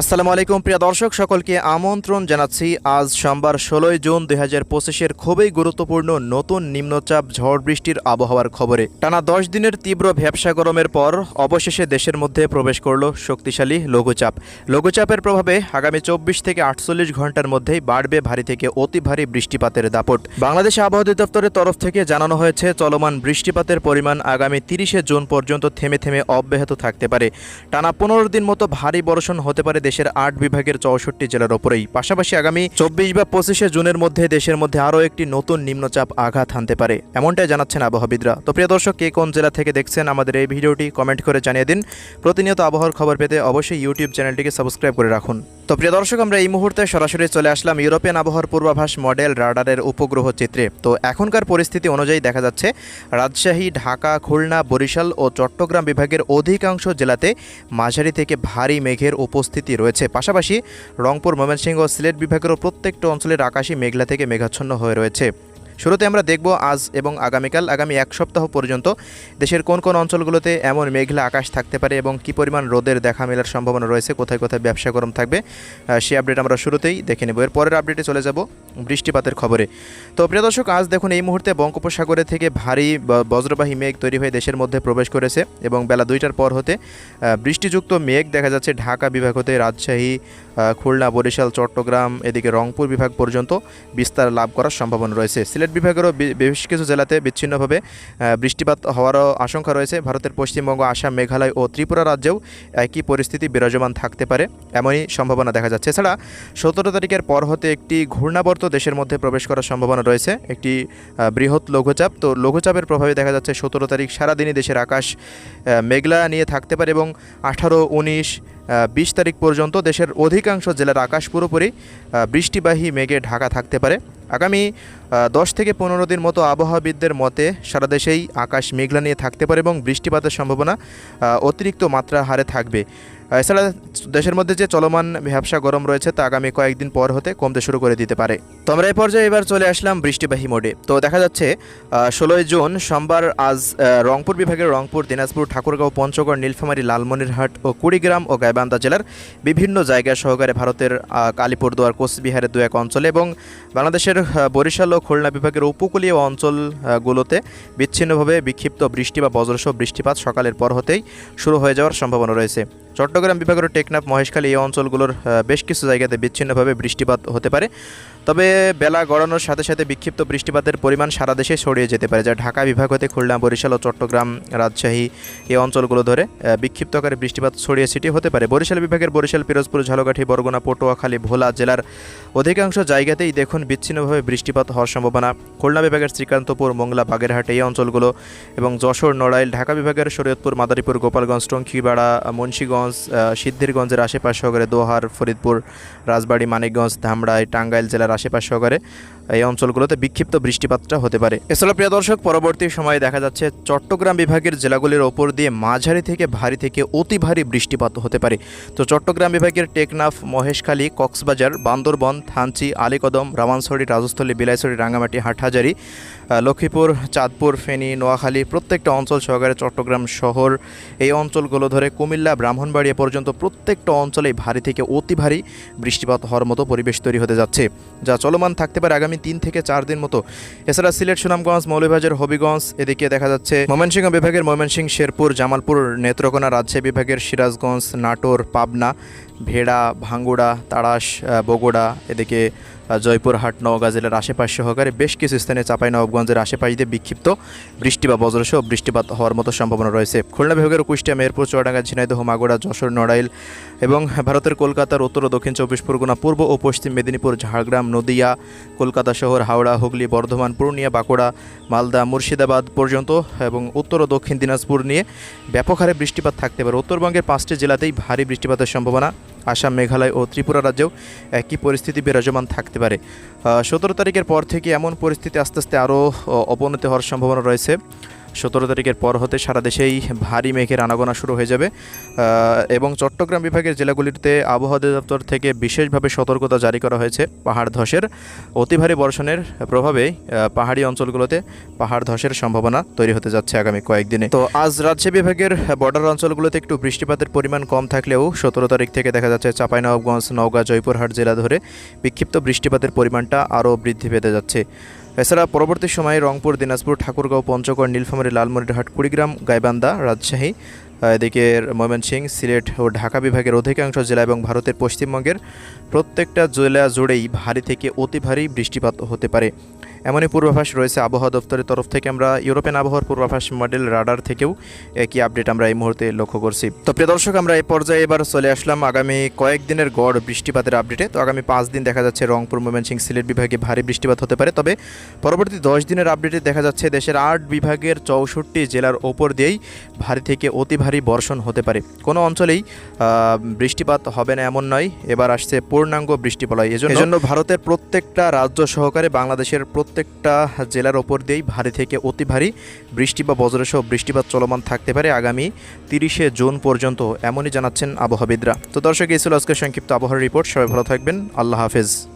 আসসালামু আলাইকুম, প্রিয় দর্শক, সকলকে আমন্ত্রণ জানাচ্ছি। আজ সোমবার ষোলোই জুন দুই হাজার পঁচিশের খুবই গুরুত্বপূর্ণ নতুন নিম্নচাপ ঝড় বৃষ্টির আবহাওয়ার খবরে। টানা দশ দিনের তীব্র ভ্যাবসা গরমের পর অবশেষে দেশের মধ্যে প্রবেশ করল শক্তিশালী লঘুচাপ। লঘুচাপের প্রভাবে আগামী চব্বিশ থেকে আটচল্লিশ ঘণ্টার মধ্যেই বাড়বে ভারী থেকে অতি ভারী বৃষ্টিপাতের দাপট। বাংলাদেশ আবহাওয়া অধিদপ্তরের তরফ থেকে জানানো হয়েছে, চলমান বৃষ্টিপাতের পরিমাণ আগামী তিরিশে জুন পর্যন্ত থেমে থেমে অব্যাহত থাকতে পারে। টানা পনেরো দিন মতো ভারী বর্ষণ হতে পারে দেশের আট বিভাগের চৌষট্টি জেলার ওপরেই। পাশাপাশি আগামী চব্বিশ বা পঁচিশে জুনের মধ্যে দেশের মধ্যে আরও একটি নতুন নিম্নচাপ আঘাত হানতে পারে, এমনটাই জানাচ্ছেন আবহাবিদরা তো প্রিয় দর্শক, কে কোন জেলা থেকে দেখছেন আমাদের এই ভিডিওটি কমেন্ট করে জানিয়ে দিন। প্রতিনিয়ত আবহাওয়ার খবর পেতে অবশ্যই ইউটিউব চ্যানেলটিকে সাবস্ক্রাইব করে রাখুন। তো প্রিয় দর্শক, আমরা এই মুহূর্তে সরাসরি চলে আসলাম ইউরোপিয়ান আবহাওয়ার পূর্বাভাস মডেল রাডারের উপগ্রহ চিত্রে। তো এখনকার পরিস্থিতি অনুযায়ী দেখা যাচ্ছে, রাজশাহী, ঢাকা, খুলনা, বরিশাল ও চট্টগ্রাম বিভাগের অধিকাংশ জেলাতে মাঝারি থেকে ভারী মেঘের উপস্থিতি রয়েছে। পাশাপাশি রংপুর, ময়মনসিংহ ও সিলেট বিভাগেরও প্রত্যেকটা অঞ্চলের আকাশই মেঘলা থেকে মেঘাচ্ছন্ন হয়ে রয়েছে। শুরুতে আমরা দেখব আজ এবং আগামীকাল, আগামী এক সপ্তাহ পর্যন্ত দেশের কোন কোন অঞ্চলগুলোতে এমন মেঘলা আকাশ থাকতে পারে এবং কী পরিমাণ রোদের দেখা মেলার সম্ভাবনা রয়েছে, কোথায় কোথায় ব্যবসা গরম থাকবে সেই আপডেট আমরা শুরুতেই দেখে নেব। এর পরের আপডেটে চলে যাব বৃষ্টিপাতের খবরে। তো প্রিয় দর্শক, আজ দেখুন এই মুহূর্তে বঙ্গোপসাগরে থেকে ভারী বজ্রবাহী মেঘ তৈরি হয়ে দেশের মধ্যে প্রবেশ করেছে এবং বেলা দুইটার পর হতে বৃষ্টিযুক্ত মেঘ দেখা যাচ্ছে ঢাকা বিভাগ হতে রাজশাহী খুলনা, বরিশাল, চট্টগ্রাম, এদিকে রংপুর বিভাগ পর্যন্ত বিস্তার লাভ করার সম্ভাবনা রয়েছে। সিলেট বিভাগেরও বি- বেশ কিছু জেলাতে বিচ্ছিন্নভাবে বৃষ্টিপাত হওয়ারও আশঙ্কা রয়েছে। ভারতের পশ্চিমবঙ্গ, আসাম, মেঘালয় ও ত্রিপুরা রাজ্যেও একই পরিস্থিতি বিরাজমান থাকতে পারে এমনই সম্ভাবনা দেখা যাচ্ছে। এছাড়া সতেরো তারিখের পর হতে একটি ঘূর্ণাবর্ত দেশের মধ্যে প্রবেশ করার সম্ভাবনা রয়েছে। একটি বৃহৎ লঘুচাপ। তো লঘুচাপের প্রভাবে দেখা যাচ্ছে সতেরো তারিখ সারাদিনই দেশের আকাশ মেঘলা নিয়ে থাকতে পারে এবং আঠারো, উনিশ বিশ তারিখ পর্যন্ত দেশের অধিকাংশ জেলার আকাশ পুরোপুরি বৃষ্টিবাহী মেঘে ঢাকা থাকতে পারে। আগামী দশ থেকে পনেরো দিন মতো আবহাওয়াবিদদের মতে সারা দেশেই আকাশ মেঘলা নিয়ে থাকতে পারে এবং বৃষ্টিপাতের সম্ভাবনা অতিরিক্ত মাত্রা হারে থাকবে। এছাড়া দেশের মধ্যে যে চলমান ব্যবসা গরম রয়েছে তা আগামী কয়েকদিন পর হতে কমতে শুরু করে দিতে পারে। তো আমরা এই পর্যায়ে এবার চলে আসলাম বৃষ্টিবাহী মোডে। তো দেখা যাচ্ছে ষোলোই জুন সোমবার আজ রংপুর বিভাগের রংপুর দিনাজপুর ঠাকুরগাঁও পঞ্চগড় নীলফামারী লালমনিরহাট ও কুড়িগ্রাম ও গাইবান্ধা জেলার বিভিন্ন জায়গায় সহকারে ভারতের আহ, আলিপুরদুয়ার কোচবিহারের দু এক অঞ্চলে এবং বাংলাদেশের বরিশাল ও খুলনা বিভাগের উপকূলীয় অঞ্চলগুলোতে বিচ্ছিন্নভাবে বিক্ষিপ্ত বৃষ্টি বা বজ্রসহ বৃষ্টিপাত সকালের পর হতেই শুরু হয়ে যাওয়ার সম্ভাবনা রয়েছে। চট্টগ্রাম বিভাগের টেকনাফ, মহেশখালী এই অঞ্চলগুলোর বেশ কিছু জায়গাতে বিচ্ছিন্নভাবে বৃষ্টিপাত হতে পারে। তবে বেলা গড়ানোর সাথে সাথে বিক্ষিপ্ত বৃষ্টিপাতের পরিমাণ সারা দেশে ছড়িয়ে যেতে পারে, যা ঢাকা বিভাগ হতে খুলনা, বরিশাল ও চট্টগ্রাম রাজশাহী এই অঞ্চলগুলো ধরে বিক্ষিপ্ত আকারে বৃষ্টিপাত ছড়িয়ে ছিটিয়ে হতে পারে। বরিশাল বিভাগের বরিশাল, পিরোজপুর, ঝালকাঠি, বরগুনা পটুয়াখালী ভোলা জেলার অধিকাংশ জায়গাতেই দেখুন বিচ্ছিন্নভাবে বৃষ্টিপাত হওয়ার সম্ভাবনা। খুলনা বিভাগের শ্রীকান্তপুর, মোংলা, বাগেরহাট এই অঞ্চলগুলো এবং যশোর, নড়াইল, ঢাকা বিভাগের শরীয়তপুর, মাদারীপুর, গোপালগঞ্জ, টঙ্কিপাড়া, মুন্সীগঞ্জ আহ, সিদ্ধিরগঞ্জের আশেপাশ সহকারে দোহার ফরিদপুর রাজবাড়ি মানিকগঞ্জ ধামড়াই টাঙ্গাইল জেলার আশেপাশ সহকারে এই অঞ্চলগুলোতে বিক্ষিপ্ত বৃষ্টিপাতটা হতে পারে। এছাড়া প্রিয় দর্শক, পরবর্তী সময়ে দেখা যাচ্ছে চট্টগ্রাম বিভাগের জেলাগুলির ওপর দিয়ে মাঝারি থেকে ভারী থেকে অতি ভারী বৃষ্টিপাত হতে পারে। তো চট্টগ্রাম বিভাগের টেকনাফ, মহেশখালী, কক্সবাজার, বান্দরবন, থানচি, আলীকদম রামানছড়ি রাজস্থলী, বিলাইছড়ি, রাঙ্গামাটি, হাটহাজারি লক্ষ্মীপুর, চাঁদপুর, ফেনী, নোয়াখালী প্রত্যেকটা অঞ্চল সহকারে চট্টগ্রাম শহর। এই অঞ্চলগুলো ধরে কুমিল্লা, ব্রাহ্মণবাড়িয়া পর্যন্ত প্রত্যেকটা অঞ্চলেই ভারী থেকে অতি ভারী বৃষ্টিপাত হওয়ার মতো পরিবেশ তৈরি হতে যাচ্ছে। যা চলমান থাকতে পারে আগামী তিন থেকে চার দিন মতো। এছাড়া সিলেট, সুনামগঞ্জ, মৌলভীবাজার, হবিগঞ্জ, এদিকে দেখা যাচ্ছে ময়মনসিংহ বিভাগের ময়মনসিংহ, শেরপুর, জামালপুর, নেত্রকোনা রাজশাহী বিভাগের সিরাজগঞ্জ, নাটোর, পাবনা, ভেড়া, ভাঙ্গুড়া, তাড়াশ বগুড়া, এদিকে জয়পুরহাট নওগাঁ জেলার আশেপাশ সহকারে বেশ কিছু স্থানে চাপাই নবাবগঞ্জের আশেপাশ দিয়ে বিক্ষিপ্ত বৃষ্টি বা বজ্রসহ বৃষ্টিপাত হওয়ার মতো সম্ভাবনা রয়েছে। খুলনা বিভাগের কুষ্টিয়া, মেহেরপুর, চুয়াডাঙ্গা, ঝিনাইদহ মাগুড়া যশোর, নড়াইল এবং ভারতের কলকাতার উত্তর ও দক্ষিণ চব্বিশ পরগনা, পূর্ব ও পশ্চিম মেদিনীপুর, ঝাড়গ্রাম, নদিয়া, কলকাতা শহর, হাওড়া, হুগলি, বর্ধমান পূর্ণিয়া বাঁকুড়া, মালদা, মুর্শিদাবাদ পর্যন্ত এবং উত্তর ও দক্ষিণ দিনাজপুর নিয়ে ব্যাপক হারে বৃষ্টিপাত থাকতে পারে। উত্তরবঙ্গের পাঁচটি জেলাতেই ভারী বৃষ্টিপাতের সম্ভাবনা আসাম, মেঘালয় ও ত্রিপুরা রাজ্যেও একই পরিস্থিতি বিরাজমান থাকতে পারে। সতেরো তারিখের পর থেকে এমন পরিস্থিতি আস্তে আস্তে আরও অবনতি হওয়ার সম্ভাবনা রয়েছে। সতেরো তারিখের পর হতে সারা দেশেই ভারী মেঘের আনাগোনা শুরু হয়ে যাবে। এবং চট্টগ্রাম বিভাগের জেলাগুলিতে আবহাওয়া দপ্তর থেকে বিশেষভাবে সতর্কতা জারি করা হয়েছে পাহাড় ধসের। অতি ভারী বর্ষণের প্রভাবে পাহাড়ি অঞ্চলগুলোতে পাহাড় ধসের সম্ভাবনা তৈরি হতে যাচ্ছে আগামী কয়েকদিনে। তো আজ রাজশাহী বিভাগের বর্ডার অঞ্চলগুলোতে একটু বৃষ্টিপাতের পরিমাণ কম থাকলেও সতেরো তারিখ থেকে দেখা যাচ্ছে চাঁপাইনবাবগঞ্জ, নওগাঁ, জয়পুরহাট জেলা ধরে বিক্ষিপ্ত বৃষ্টিপাতের পরিমাণটা আরও বৃদ্ধি পেতে যাচ্ছে। এছাড়া পরবর্তী সময়ে রংপুর দিনাজপুর ঠাকুরগাঁও পঞ্চগড় নীলফামারী লালমনিরহাট কুড়িগ্রাম গাইবান্দা রাজশাহী এদিকে ময়মনসিংহ সিলেট ও ঢাকা বিভাগের অধিকাংশ জেলা এবং ভারতের পশ্চিমবঙ্গের প্রত্যেকটা জেলা জুড়েই ভারী থেকে অতি ভারী বৃষ্টিপাত হতে পারে। এমনই পূর্বাভাস রয়েছে আবহাওয়া দপ্তরের তরফ থেকে। আমরা ইউরোপিয়ান আবহাওয়ার পূর্বাভাস মডেল রাডার থেকেও একই আপডেট আমরা এই মুহূর্তে লক্ষ্য করছি। তো প্রিয় দর্শক, আমরা এই পর্যায়ে এবার চলে আসলাম আগামী কয়েকদিনের গড় বৃষ্টিপাতের আপডেটে। তো আগামী পাঁচ দিন দেখা যাচ্ছে রংপুর ময়মনসিংহ সিলেট বিভাগে ভারী বৃষ্টিপাত হতে পারে। তবে পরবর্তী দশ দিনের আপডেটে দেখা যাচ্ছে দেশের আট বিভাগের চৌষট্টি জেলার ওপর দিয়েই ভারী থেকে অতি বর্ষণ হতে পারে। কোনো অঞ্চলেই বৃষ্টিপাত হবে না, এমন নয়। এবার আসছে পূর্ণাঙ্গ বৃষ্টিপলয় এজন্য ভারতের প্রত্যেকটা রাজ্য সহকারে বাংলাদেশের প্রত্যেকটা জেলার ওপর দিয়েই ভারী থেকে অতি ভারী বৃষ্টি বা বজ্রসহ বৃষ্টিপাত চলমান থাকতে পারে আগামী তিরিশে জুন পর্যন্ত, এমনই জানাচ্ছেন আবহাওয়াবিদরা। তো দর্শক, এই ছিল আজকের সংক্ষিপ্ত আবহাওয়ার রিপোর্ট। সবাই ভালো থাকবেন। আল্লাহ হাফেজ।